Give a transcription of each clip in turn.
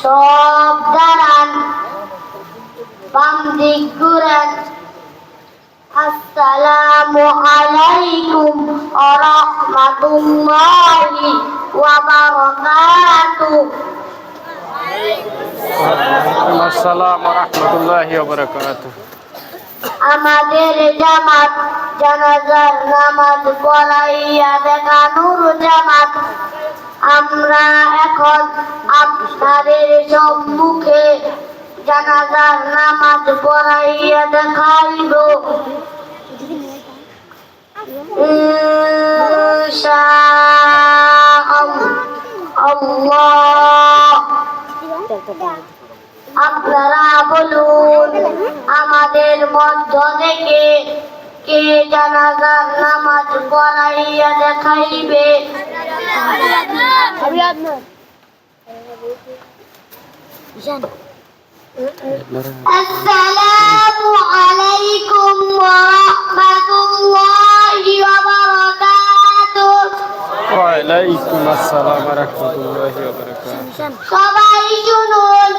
সব দাঁড়ান বাম দিক ঘুরেন। আসসালামু আলাইকুম ওয়া রাহমাতুল্লাহি ওয়া বারাকাতুহু আসসালাম ওয়া রাহমাতুল্লাহি ওয়া বারাকাতুহু আমাদের জামাত জানাজার নামাজ পড়াইয়া দেখানোর জামাত। আমরা এখন আপনাদের সম্মুখে জানাজার নামাজ পড়াইয়া দেখাইব। আপনারা বলুন, আমাদের মধ্য থেকে জানাজার নামাজ পড়াইয়া দেখাইবে আসসালামু আলাইকুম ওয়া রাহমাতুল্লাহি ওয়া বারাকাতুহু ওয়ালাইকুম আসসালাম ওয়া রাহমাতুল্লাহি ওয়া বারাকাতুহু সবাই শুনুন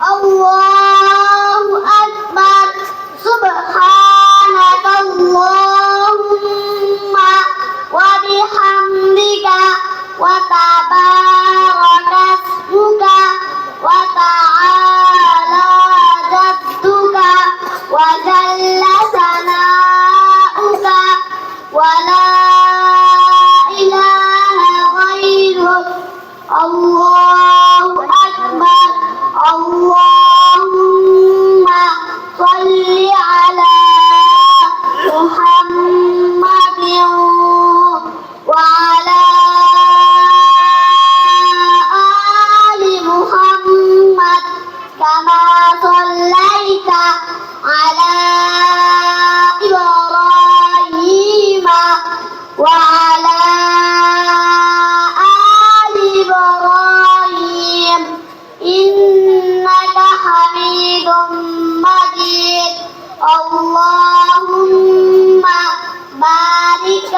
আল্লাহু আকবার সুবহানাকাল্লাহুম্মা ওয়া বিহামদিকা ওয়া তাবা وعلى آل إبراهيم إنك حميد مجيد اللهم بارك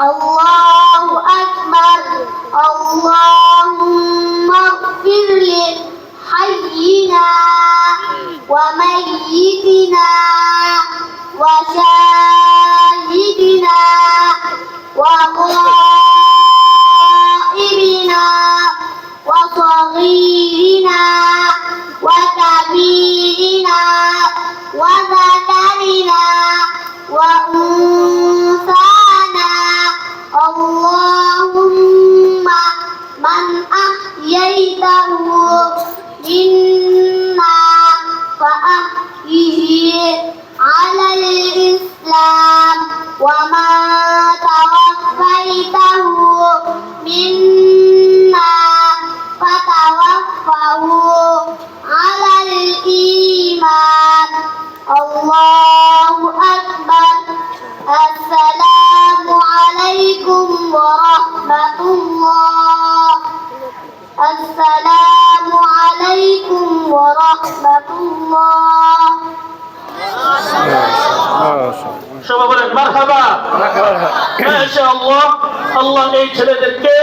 الله أكبر. اللهم اغفر لحينا وميتنا وشاهدنا وغائبنا أحييته منا فأحيه على الإسلام وما توفيته منا فتوفه على الإيمان الله أكبر السلام عليكم ورحمة السلام عليكم ورحمة الله মাশাআল্লাহ সবাই বলেন মারহাবা মাশাআল্লাহ আল্লাহ এই ছেলেদেরকে